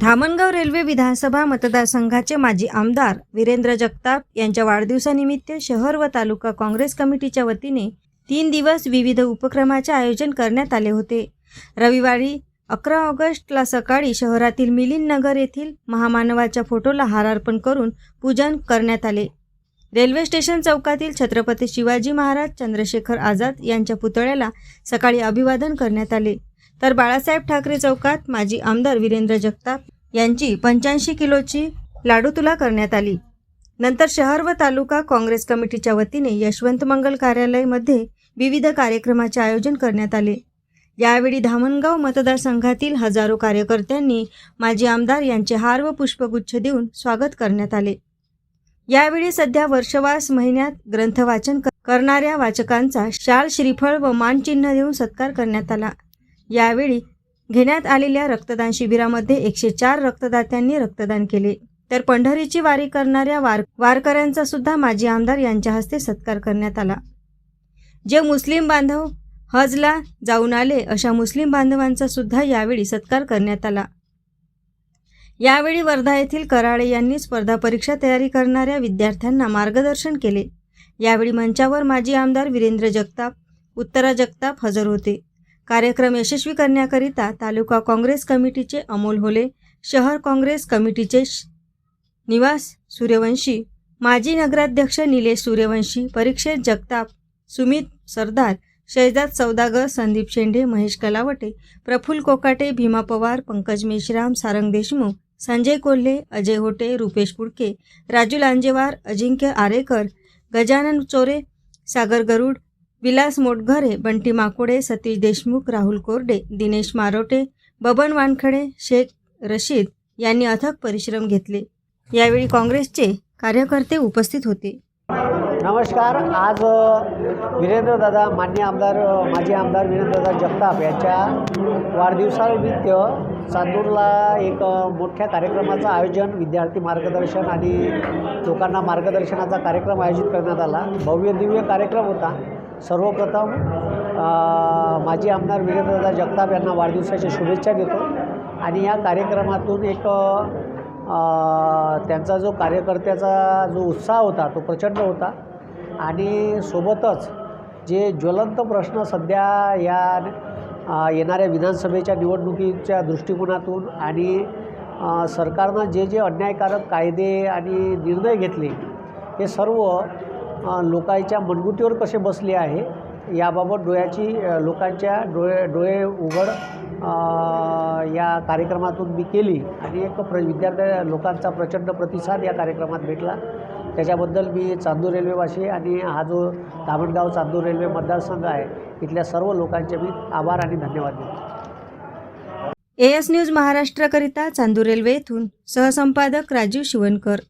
Dhamangaon railway विधानसभा मतदारसंघाचे माजी आमदार वीरेंद्र जगताप यांच्या वाढदिवसानिमित्त शहर व तालुका काँग्रेस कमिटीच्या वतीने तीन दिवस विविध उपक्रमाचे आयोजन करण्यात आले होते. रविवारी अकरा ऑगस्टला सकाळी शहरातील मिलिंद नगर येथील महामानवाच्या फोटोला हार अर्पण करून पूजन करण्यात आले. रेल्वे स्टेशन चौकातील छत्रपती शिवाजी महाराज चंद्रशेखर आझाद यांच्या पुतळ्याला सकाळी अभिवादन करण्यात आले. तर बाळासाहेब ठाकरे चौकात माजी आमदार वीरेंद्र जगताप यांची पंच्याऐंशी किलोची लाडू तुला करण्यात आली. नंतर शहर व तालुका काँग्रेस कमिटीच्या वतीने यशवंत मंगल कार्यालयमध्ये विविध कार्यक्रमाचे आयोजन करण्यात आले. यावेळी धामणगाव मतदारसंघातील हजारो कार्यकर्त्यांनी माजी आमदार यांचे हार व पुष्पगुच्छ देऊन स्वागत करण्यात आले. यावेळी सध्या वर्षवास महिन्यात ग्रंथवाचन करणाऱ्या वाचकांचा शाल श्रीफळ व मानचिन्ह देऊन सत्कार करण्यात आला. यावेळी घेण्यात आलेल्या रक्तदान शिबिरामध्ये एकशे चार रक्तदात्यांनी रक्तदान केले. तर पंढरीची वारी करणाऱ्या वार वारकऱ्यांचा सुद्धा माजी आमदार यांच्या हस्ते सत्कार करण्यात आला. जे मुस्लिम बांधव हजला जाऊन आले अशा मुस्लिम बांधवांचा सुद्धा यावेळी सत्कार करण्यात आला. यावेळी वर्धा येथील कराळे यांनी स्पर्धा परीक्षा तयारी करणाऱ्या विद्यार्थ्यांना मार्गदर्शन केले. यावेळी मंचावर माजी आमदार वीरेंद्र जगताप उत्तरा जगताप हजर होते. कार्यक्रम यशस्वी करण्याकरिता तालुका काँग्रेस कमिटीचे अमोल होले शहर काँग्रेस कमिटीचे श- निवास सूर्यवंशी माजी नगराध्यक्ष निलेश सूर्यवंशी परीक्षेत जगताप सुमित सरदार शैजाद सौदागर संदीप शेंडे महेश कलावटे प्रफुल्ल कोकाटे भीमा पवार पंकज मेश्राम सारंग देशमुख संजय कोल्हे अजय होटे रुपेश पुडके राजू लांजेवार अजिंक्य आरेकर गजानन चोरे सागर गरुड विलास मोटघरे बंटी माकोडे सतीश देशमुख राहुल कोरडे दिनेश मारोटे बबन वानखडे शेख रशीद यांनी अथक परिश्रम घेतले. यावेळी काँग्रेसचे कार्यकर्ते उपस्थित होते. नमस्कार. आज वीरेंद्र दादा मान्य आमदार माजी आमदार विरेंद्रदादा जगताप यांच्या वाढदिवसानिमित्त चांदूरला एक मोठ्या कार्यक्रमाचं आयोजन विद्यार्थी मार्गदर्शन आणि लोकांना मार्गदर्शनाचा कार्यक्रम आयोजित करण्यात आला. भव्य दिव्य कार्यक्रम होता. सर्वप्रथम माजी आमदार वीरेंद्रदादा जगताप यांना वाढदिवसाच्या शुभेच्छा देतो. आणि या कार्यक्रमातून एक त्यांचा जो कार्यकर्त्याचा जो उत्साह होता तो प्रचंड होता. आणि सोबतच जे ज्वलंत प्रश्न सध्या या येणाऱ्या विधानसभेच्या निवडणुकीच्या दृष्टिकोनातून आणि सरकारनं जे जे अन्यायकारक कायदे आणि निर्णय घेतले हे सर्व लोकांच्या मनगुटीवर कसे बसले आहे याबाबत डोळ्याची लोकांच्या डोळे डोळे उघड या कार्यक्रमातून मी केली आणि एक प्र विद्यार्थ्या लोकांचा प्रचंड प्रतिसाद या कार्यक्रमात भेटला. त्याच्याबद्दल मी चांदूर रेल्वेवासी आणि हा जो धामणगाव चांदूर रेल्वे मतदारसंघ आहे इथल्या सर्व लोकांचे मी आभार आणि धन्यवाद देतो. एस न्यूज महाराष्ट्राकरिता चांदूर रेल्वे येथून सहसंपादक राजीव शिवणकर